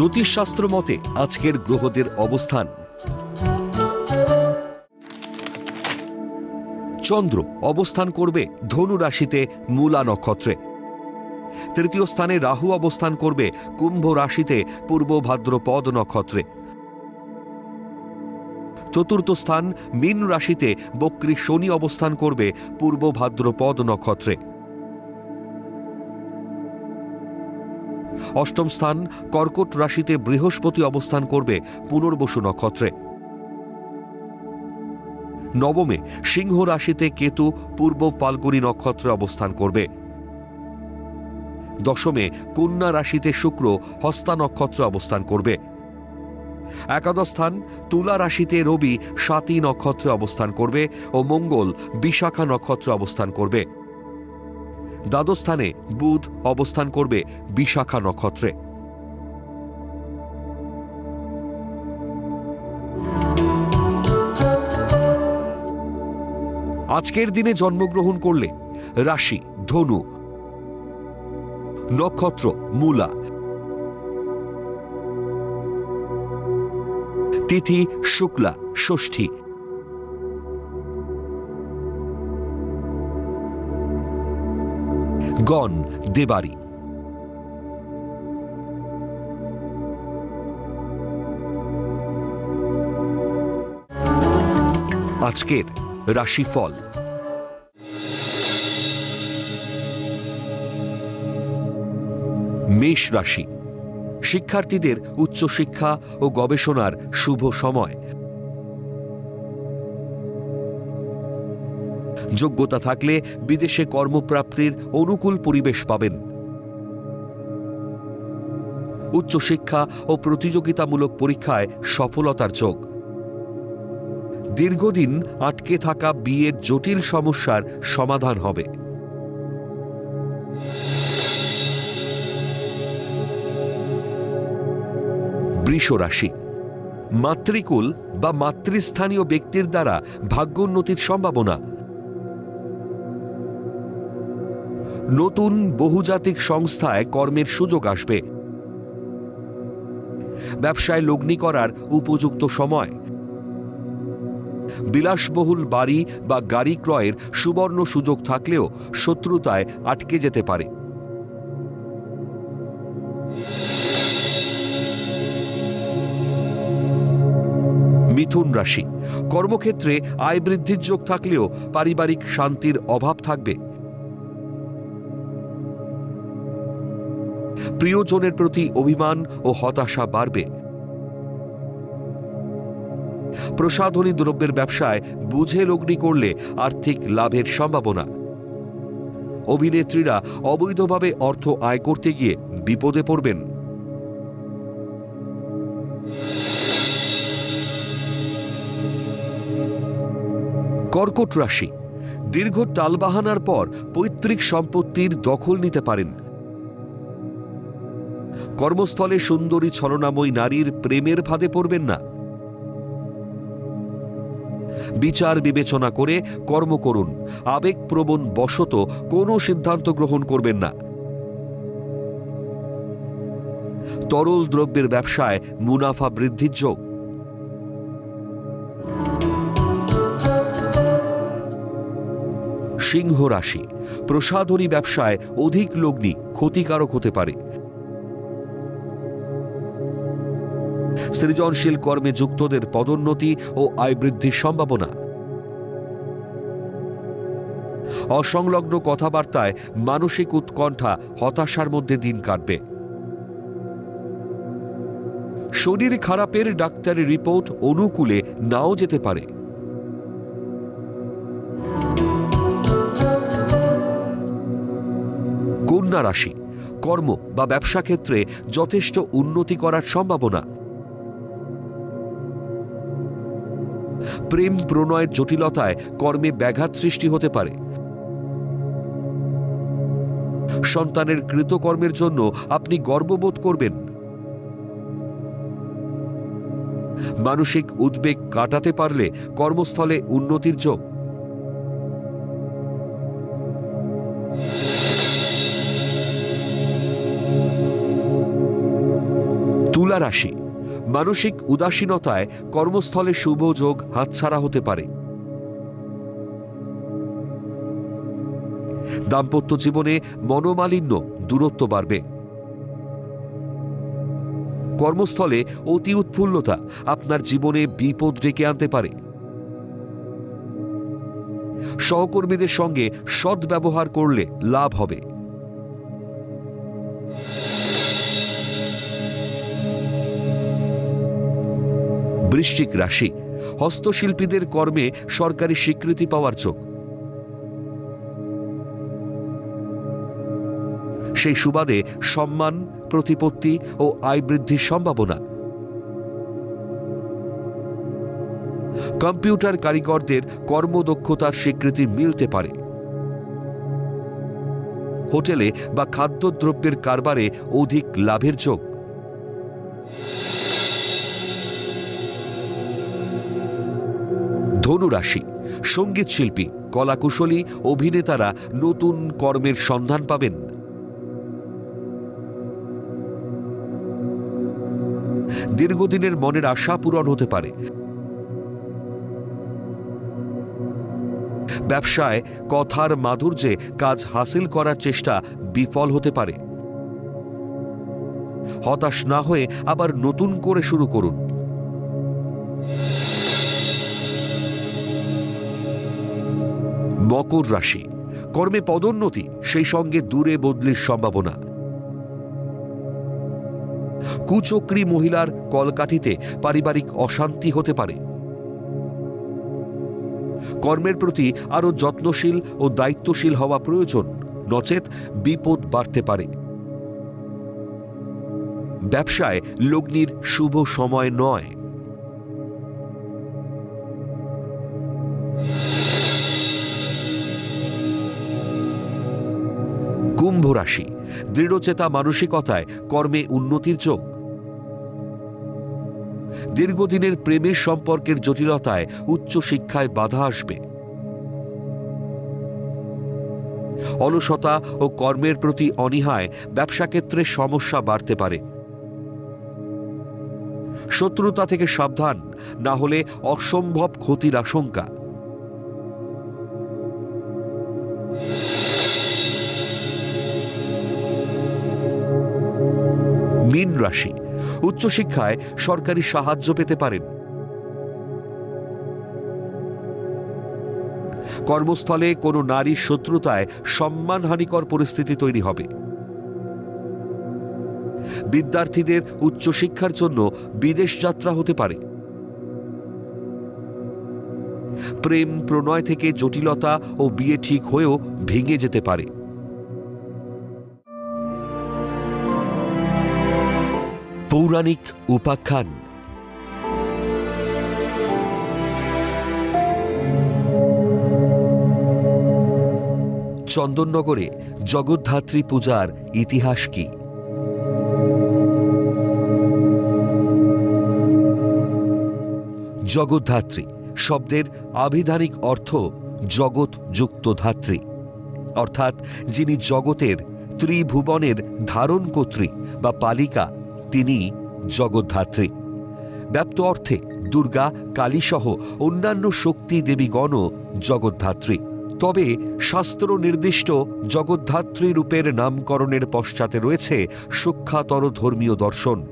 জ্যোতিষশাস্ত্র মতে আজকের গ্রহদের অবস্থান। চন্দ্র অবস্থান করবে ধনু রাশিতে মূলা নক্ষত্রে। তৃতীয় স্থানে রাহু অবস্থান করবে কুম্ভ রাশিতে পূর্ব ভাদ্রপদ নক্ষত্রে। চতুর্থ স্থান মীন রাশিতে বক্রী শনি অবস্থান করবে পূর্ব ভাদ্রপদ নক্ষত্রে। অষ্টম স্থান কর্কট রাশিতে বৃহস্পতি অবস্থান করবে পুনর্বসু নক্ষত্রে। নবমে সিংহ রাশিতে কেতু পূর্ব পালগুনি নক্ষত্রে অবস্থান করবে। দশমে কন্যা রাশিতে শুক্র হস্তা নক্ষত্রে অবস্থান করবে। একাদশ স্থান তুলা রাশিতে রবি সাতী নক্ষত্রে অবস্থান করবে ও মঙ্গল বিশাখা নক্ষত্রে অবস্থান করবে। দ্বাদশ স্থানে বুধ অবস্থান করবে বিশাখা নক্ষত্রে। আজকের দিনে জন্মগ্রহণ করলে রাশি, ধনু, নক্ষত্র, মূলা, তিথি, শুক্লা, ষষ্ঠী গণ দেবারি। আজকের রাশিফল। মেষ রাশি। শিক্ষার্থীদের উচ্চশিক্ষা ও গবেষণার শুভ সময়। যোগ্যতা থাকলে বিদেশে কর্মপ্রাপ্তির অনুকূল পরিবেশ পাবেন। উচ্চশিক্ষা ও প্রতিযোগিতামূলক পরীক্ষায় সফলতার যোগ দীর্ঘদিন আটকে থাকা বিয়ের জটিল সমস্যার সমাধান হবে। বৃষ রাশি মাতৃকুল বা মাতৃস্থানীয় ব্যক্তির দ্বারা ভাগ্যোন্নতির সম্ভাবনা নতুন বহুজাতিক সংস্থায় কর্মের সুযোগ আসবে। ব্যবসায় লগ্নি করার উপযুক্ত সময়। বিলাসবহুল বাড়ি বা গাড়ি ক্রয়ের সুবর্ণ সুযোগ থাকলেও শত্রুতায় আটকে যেতে পারে। মিথুন রাশি। কর্মক্ষেত্রে আয় বৃদ্ধির যোগ থাকলেও পারিবারিক শান্তির অভাব থাকবে। প্রিয়জনের প্রতি অভিমান ও হতাশা বাড়বে। প্রসাধনী দ্রব্যের ব্যবসায় বুঝে লগ্নি করলে আর্থিক লাভের সম্ভাবনা। অভিনেত্রীরা অবৈধভাবে অর্থ আয় করতে গিয়ে বিপদে পড়বেন। কর্কট রাশি। দীর্ঘ টালবাহানার পর পৈতৃক সম্পত্তির দখল নিতে পারেন। কর্মস্থলে সুন্দরী ছলনাময়ী নারীর প্রেমের ফাঁদে পড়বেন না। বিচার বিবেচনা করে কর্ম করুন। আবেগপ্রবণ বশত কোনো সিদ্ধান্ত গ্রহণ করবেন না। তরল দ্রব্যের ব্যবসায় মুনাফা বৃদ্ধির যোগ। সিংহ রাশি। প্রসাধনী ব্যবসায় অধিক লগ্নি ক্ষতিকারক হতে পারে। সৃজনশীল কর্মে যুক্তদের পদোন্নতি ও আয় বৃদ্ধির সম্ভাবনা। অসংলগ্ন কথাবার্তায় মানসিক উৎকণ্ঠা হতাশার মধ্যে দিন কাটবে। শরীর খারাপের ডাক্তারি রিপোর্ট অনুকূলে নাও যেতে পারে। কন্যা রাশি, কর্ম বা ব্যবসা ক্ষেত্রে যথেষ্ট উন্নতি করার সম্ভাবনা। প্রেম প্রণয়ের জটিলতায় কর্মে ব্যাঘাত সৃষ্টি হতে পারে। সন্তানের কৃতকর্মের জন্য আপনি গর্ববোধ করবেন। মানসিক উদ্বেগ কাটাতে পারলে কর্মস্থলে উন্নতির যোগ। তুলা রাশি। মানসিক উদাসীনতায় কর্মস্থলে শুভ যোগ হাতছাড়া হতে পারে। দাম্পত্য জীবনে মনোমালিন্য দূরত্ব বাড়বে। কর্মস্থলে অতি উৎফুল্লতা আপনার জীবনে বিপদ ডেকে আনতে পারে। সহকর্মীদের সঙ্গে সদ্ব্যবহার করলে লাভ হবে। বৃশ্চিক রাশি। হস্তশিল্পীদের কর্মে সরকারি স্বীকৃতি পাওয়ার চোখ। সেই সুবাদে সম্মান, প্রতিপত্তি ও আয় বৃদ্ধির সম্ভাবনা। কম্পিউটার কারিগরদের কর্মদক্ষতার স্বীকৃতি মিলতে পারে। হোটেলে বা খাদ্যদ্রব্যের কারবারে অধিক লাভের যোগ ধনুরাশি সংগীত শিল্পী, কলাকুশলী, অভিনেতারা নতুন কর্মের সন্ধান পাবেন। দীর্ঘদিনের মনের আশা পূরণ হতে পারে। ব্যবসায় কথার মাধুর্যে কাজ হাসিল করার চেষ্টা বিফল হতে পারে। হতাশ না হয়ে আবার নতুন করে শুরু করুন। মকর রাশি। কর্মে পদোন্নতি, সেই সঙ্গে দূরে বদলির সম্ভাবনা। কুচক্রী মহিলার কলকাঠিতে পারিবারিক অশান্তি হতে পারে। কর্মের প্রতি আরও যত্নশীল ও দায়িত্বশীল হওয়া প্রয়োজন। নচেত বিপদ বাড়তে পারে। ব্যবসায় লগ্নির শুভ সময় নয়। কুম্ভ রাশি। দৃঢ়চেতা মানসিকতায় কর্মে উন্নতির যোগ। দীর্ঘদিনের প্রেমের সম্পর্কের জটিলতায় উচ্চ শিক্ষায় বাধা আসবে। অলসতা ও কর্মের প্রতি অনীহায় ব্যবসাক্ষেত্রে সমস্যা বাড়তে পারে। শত্রুতা থেকে সাবধান, না হলে অসম্ভব ক্ষতির আশঙ্কা। মীন রাশি। উচ্চশিক্ষায় সরকারি সাহায্য পেতে পারেন। কর্মস্থলে কোনো নারীর শত্রুতায় সম্মানহানিকর পরিস্থিতি তৈরি হবে। বিদ্যার্থীদের উচ্চশিক্ষার জন্য বিদেশ যাত্রা হতে পারে। প্রেম, প্রণয় থেকে জটিলতা ও বিয়ে ঠিক হয়েও ভেঙে যেতে পারে। পৌরাণিক উপাখ্যান। চন্দননগরে জগদ্ধাত্রী পূজার ইতিহাস কি? জগদ্ধাত্রী শব্দের আবিধানিক অর্থ জগৎ যুক্ত ধাত্রী অর্থাৎ যিনি জগতের ত্রিভুবনের ধারণকর্ত্রী বা পালিকা তিনি জগদ্ধাত্রী। ব্যাপ্ত অর্থে দুর্গা, কালীসহ অন্যান্য শক্তি দেবীগণও জগদ্ধাত্রী। তবে শাস্ত্র নির্দিষ্ট জগদ্ধাত্রী রূপের নামকরণের পশ্চাতে রয়েছে সূক্ষাতর ধর্মীয় দর্শন।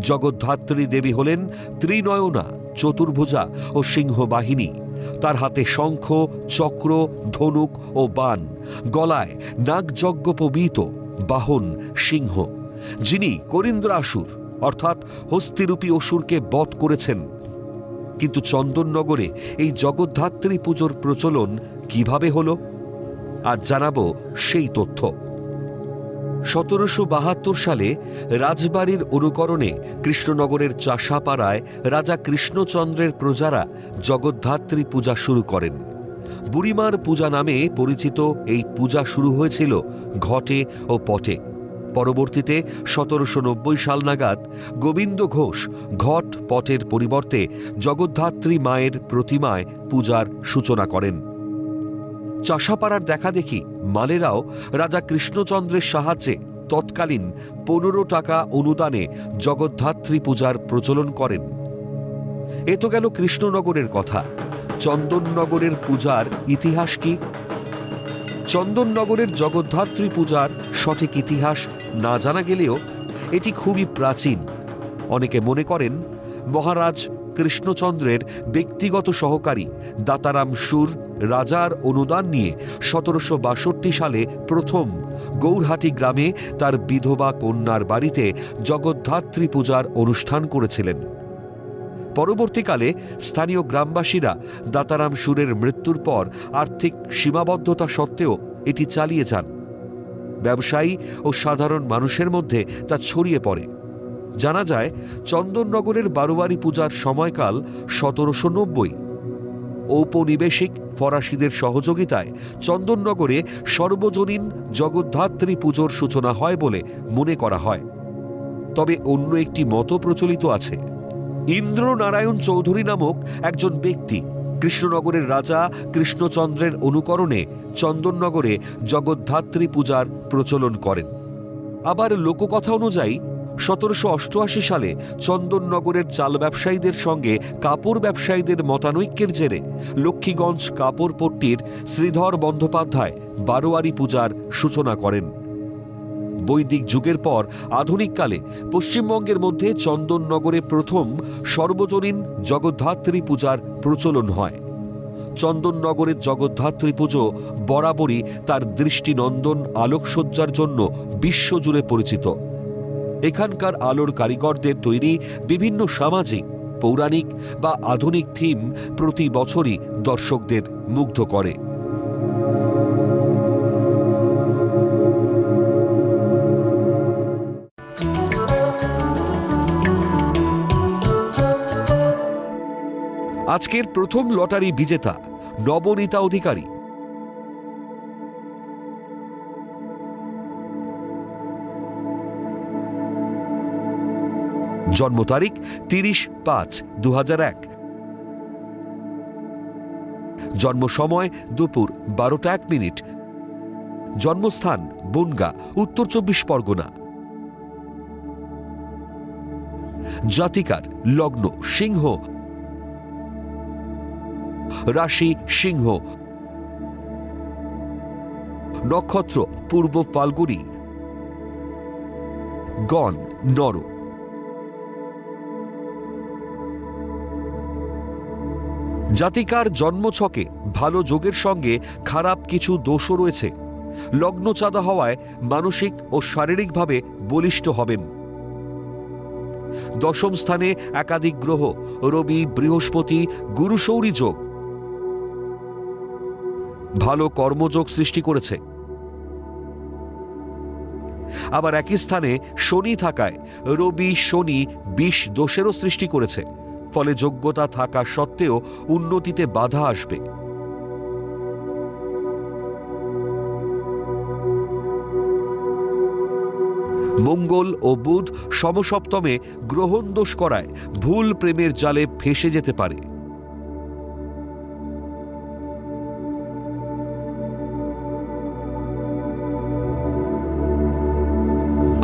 জগদ্ধাত্রী দেবী হলেন ত্রিনয়না, চতুর্ভুজা ও সিংহবাহিনী। তার হাতে শঙ্খ, চক্র, ধনুক ও বান। গলায় নাগযজ্ঞোপবীত বাহন, সিংহ। যিনি করিন্দ্র আসুর অর্থাৎ হস্তিরূপী অসুরকে বধ করেছেন। কিন্তু চন্দননগরে এই জগদ্ধাত্রী পুজোর প্রচলন কীভাবে হল? আজ জানাব সেই তথ্য। সতেরোশো বাহাত্তর সালে রাজবাড়ির অনুকরণে কৃষ্ণনগরের চাষাপাড়ায় রাজা কৃষ্ণচন্দ্রের প্রজারা জগদ্ধাত্রী পূজা শুরু করেন। বুড়িমার পূজা নামে পরিচিত এই পূজা শুরু হয়েছিল ঘটে ও পটে পরবর্তীতে সতেরোশো নব্বই সাল নাগাদ গোবিন্দ ঘোষ ঘট পটের পরিবর্তে জগদ্ধাত্রী মায়ের প্রতিমায় পূজার সূচনা করেন। চাষাপাড়ার দেখা দেখি মালেরাও রাজা কৃষ্ণচন্দ্রের সাহায্যে তৎকালীন পনেরো টাকা অনুদানে জগদ্ধাত্রী পূজার প্রচলন করেন। এ তো গেল কৃষ্ণনগরের কথা। চন্দননগরের পূজার ইতিহাস কি? চন্দননগরের জগদ্ধাত্রী পূজার সঠিক ইতিহাস না জানা গেলেও এটি খুবই প্রাচীন। অনেকে মনে করেন মহারাজ কৃষ্ণচন্দ্রের ব্যক্তিগত সহকারী দাতারাম সুর রাজার অনুদান নিয়ে সতেরোশো বাষট্টি সালে প্রথম গৌরহাটি গ্রামে তার বিধবা কন্যার বাড়িতে জগদ্ধাত্রী পূজার অনুষ্ঠান করেছিলেন। পরবর্তীকালে স্থানীয় গ্রামবাসীরা দাতারাম সুরের মৃত্যুর পর আর্থিক সীমাবদ্ধতা সত্ত্বেও এটি চালিয়ে যান। ব্যবসায়ী ও সাধারণ মানুষের মধ্যে তা ছড়িয়ে পড়ে। জানা যায়, চন্দননগরের বারোয়ারি পূজার সময়কাল সতেরোশো নব্বই। ঔপনিবেশিক ফরাসিদের সহযোগিতায় চন্দননগরে সর্বজনীন জগদ্ধাত্রী পুজোর সূচনা হয় বলে মনে করা হয়। তবে অন্য একটি মত প্রচলিত আছে। ইন্দ্রনারায়ণ চৌধুরী নামক একজন ব্যক্তি কৃষ্ণনগরের রাজা কৃষ্ণচন্দ্রের অনুকরণে চন্দননগরে জগদ্ধাত্রী পূজার প্রচলন করেন। আবার লোককথা অনুযায়ী, সতেরোশো অষ্টআশি সালে চন্দননগরের চাল ব্যবসায়ীদের সঙ্গে কাপড় ব্যবসায়ীদের মতানৈক্যের জেরে লক্ষ্মীগঞ্জ কাপড় পট্টির শ্রীধর বন্দ্যোপাধ্যায় বারোয়ারি পূজার সূচনা করেন। বৈদিক যুগের পর আধুনিককালে পশ্চিমবঙ্গের মধ্যে চন্দননগরে প্রথম সর্বজনীন জগদ্ধাত্রী পূজার প্রচলন হয়। চন্দননগরের জগদ্ধাত্রী পুজো বরাবরই তার দৃষ্টিনন্দন আলোকসজ্জার জন্য বিশ্বজুড়ে পরিচিত। এখানকার আলোর কারিগরদের তৈরি বিভিন্ন সামাজিক, পৌরাণিক বা আধুনিক থিম প্রতি বছরই দর্শকদের মুগ্ধ করে। আজকের প্রথম লটারি বিজেতা, নবনীতা অধিকারী। জন্ম তারিখ তিরিশ পাঁচ দু জন্ম সময় দুপুর বারোটা এক মিনিট। জন্মস্থান বনগা, উত্তর চব্বিশ পরগনা। জাতিকার লগ্ন সিংহ রাশি সিংহ। নক্ষত্র, পূর্ব ফাল্গুনি। গণ, নর। জাতিকার জন্মছকে ভালো যোগের সঙ্গে খারাপ কিছু দোষও রয়েছে। লগ্ন চাঁদা হওয়ায় মানসিক ও শারীরিকভাবে বলিষ্ঠ হবেন। দশম স্থানে একাধিক গ্রহ, রবি, বৃহস্পতি, গুরুশৌরী যোগ। ভালো কর্মযোগ সৃষ্টি করেছে। আবার একই স্থানে শনি থাকায় রবি, শনি বিষ দোষেরও সৃষ্টি করেছে, ফলে যোগ্যতা থাকা সত্ত্বেও উন্নতিতে বাধা আসবে। মঙ্গল ও বুধ সমসপ্তমে গ্রহণ দোষ করায় ভুল প্রেমের জালে ফেসে যেতে পারে।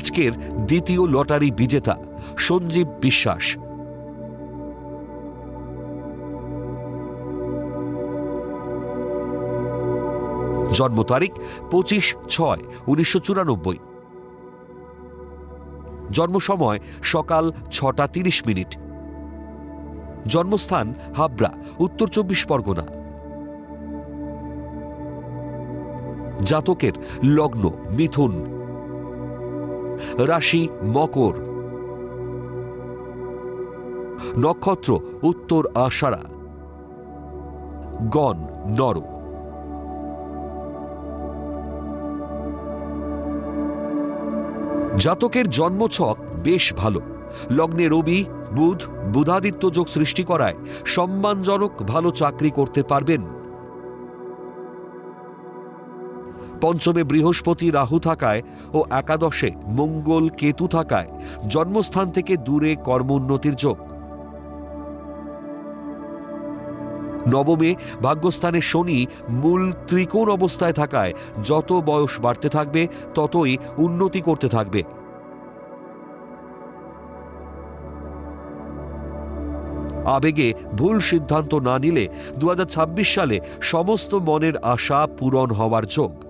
আজকের দ্বিতীয় লটারি বিজেতা সঞ্জীব বিশ্বাস। জন্ম তারিখ পঁচিশ ছয় উনিশশো চুরানব্বই। জন্ম সময় সকাল ছটা তিরিশ মিনিট। জন্মস্থান হাবড়া, উত্তর চব্বিশ পরগনা। জাতকের লগ্ন, মিথুন। রাশি মকর। নক্ষত্র উত্তর আষাঢ়া। গণ নর। জাতকের জন্মছক বেশ ভালো। লগ্নে রবি, বুধ, বুধাদিত্য যোগ সৃষ্টি করায় সম্মানজনক ভালো চাকরি করতে পারবেন। পঞ্চমে বৃহস্পতি রাহু থাকায় ও একাদশে মঙ্গল কেতু থাকায় জন্মস্থান থেকে দূরে কর্মোন্নতির যোগ। নবমে ভাগ্যস্থানে শনি মূল ত্রিকোণ অবস্থায় থাকায় যত বয়স বাড়তে থাকবে, ততই উন্নতি করতে থাকবে। আবেগে ভুল সিদ্ধান্ত না নিলে দু হাজার ছাব্বিশ সালে সমস্ত মনের আশা পূরণ হওয়ার যোগ।